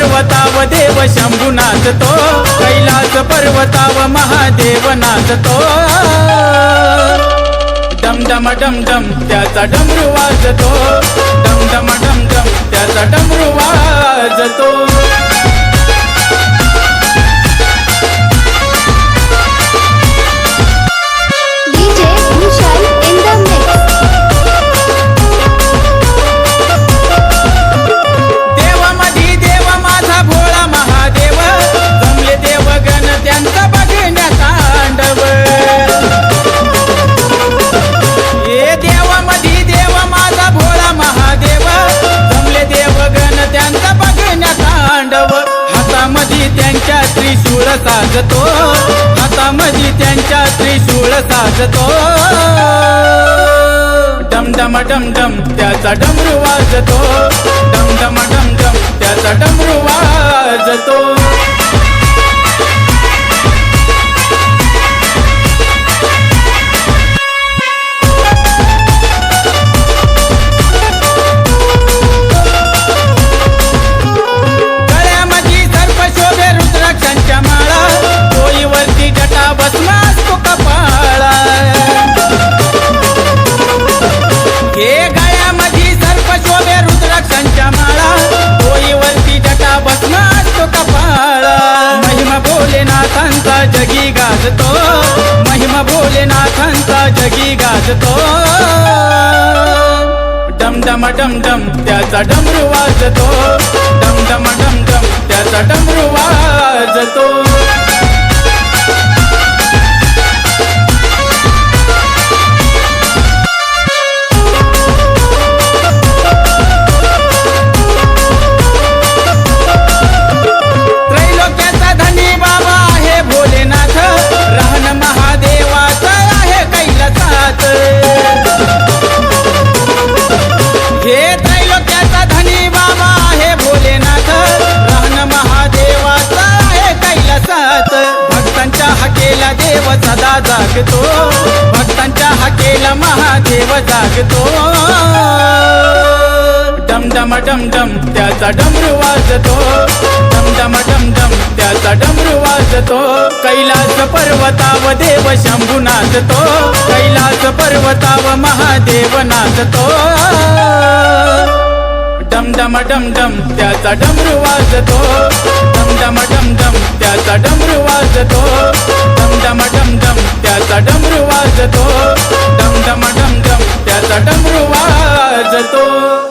शंभू नाचतो कैलास पर्वताव महादेव नाचतो. डम डम डम डम त्याचा डमरू वाजतो. डम त्रिशूळ साजतो. मजी त्यांच्या त्रिशूळ साजतो. डम डम डम डम त्याचा डमरू वाजतो. डम डम डम डम त्याचा डमरू वाजतो. गाजतो. महिमा भोलेनाथांचा जगी गाजतो. डमडम डमडम त्याचा डमरू वाजतो. डमडम डमडम डम त्याचा डमरू वाजतो. जागतो. भक्तांच्या हाकेला महादेव जागतो. डमडम डमडम त्याचा डमरू वाजतो. डमडम डमडम त्याचा डमरू वाजतो. कैलास पर्वताव देव शंभू नाचतो. कैलास पर्वताव महादेव नाचतो. डमडम डमडम त्याचा डमरू वाजतो. डमडम डमडम त्याचा डमरू वाजतो. डम डम डम त्याचा डमरू वाजतो. डम डम डम डम त्याचा डमरू वाजतो.